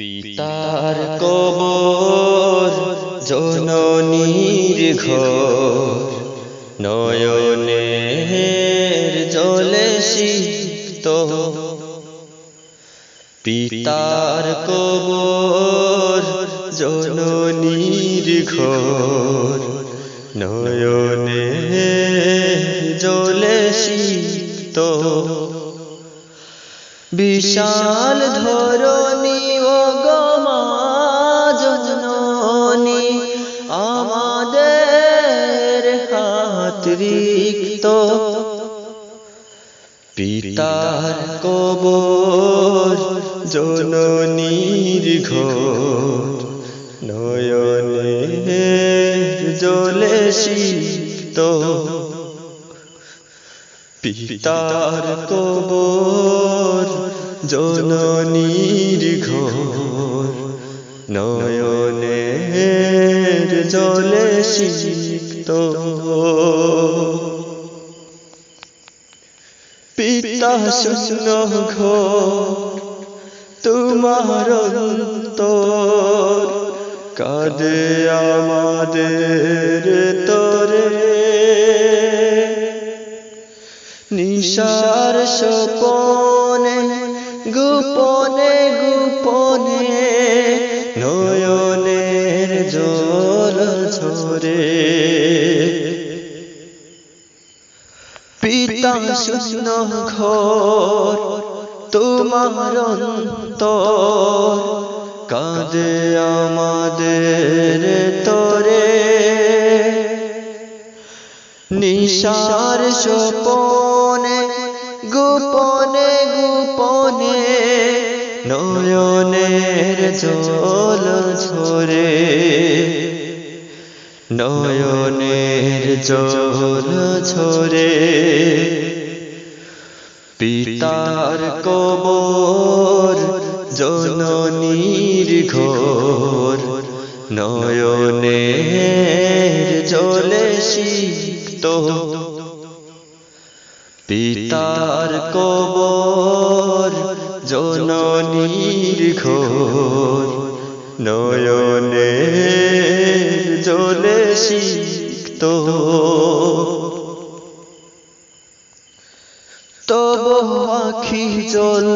পিতার কবর জননীর ঘর। নয়নের জলে সিক্ত। পিতার কবর জননীর ঘর। নয়নে জলে সিক্ত। বিশাল ধরণী ও গমাজননী আমাদের হাতরিক্ত পিতার কবর জননীর ঘর নয়নে জলে সিক্ত। পিতার কবর, জননীর ঘর। নয়নের জলে সিক্ত পিতা শূন্য ঘর, তোমার অন্তর। কাঁদে আমাদের তরে নিশার সপনে গোপনে গোপনে, নয়নের জল ঝরে। পিতা শূন্য ঘর, তোমার অন্তর, কাঁদে আমাদের তরে। নিশার সপনে নয়নের জল ঝরে, নয়নের জল ঝরে। পিতার কবর, জননীর ঘর, নয়নের জলে সিক্ত। পিতার কবর জননীর ঘর নয়নে জলে সিক্ত। তব আখি জল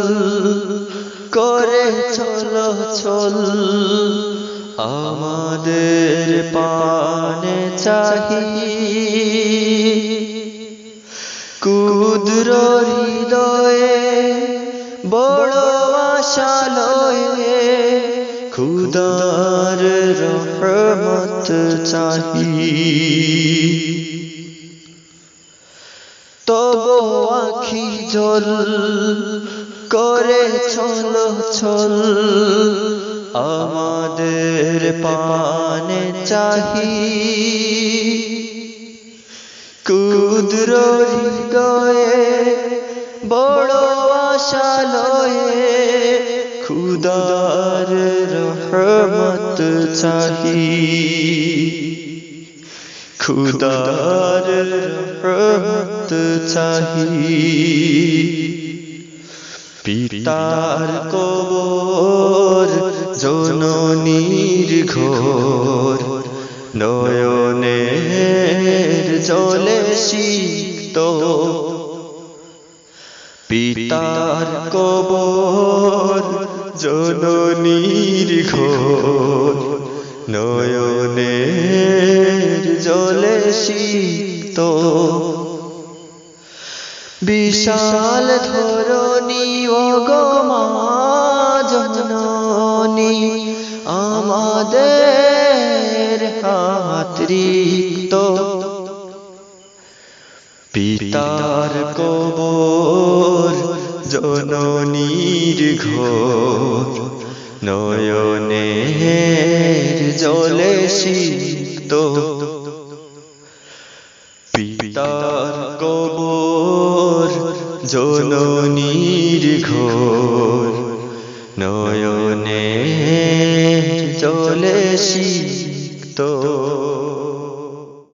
করে চল চল। আমাদের পানে চাহি। কুদ্র হৃদয়ে বড় আশা লয়ে খুদার রহমত চাহি। তব আখি জল করে ছল ছল আমাদের পানে চাহি। কুদ্র বড় আশা খুদার রহমত চাহি। খুদার রহমত চাহি। পিতার কবর জননীর ঘর নয়নের জলে সিক্ত। পিতার কবর জননীর ঘর নয়নের জলে সিক্ত বিশাল ধরণী ও গমাজননী আমাদের হাত রিক্ত। পিতার কবর জননীর ঘর নয়নের জলে সিক্ত। পিতার কবর জননীর ঘর নয়নে জলে সিক্ত।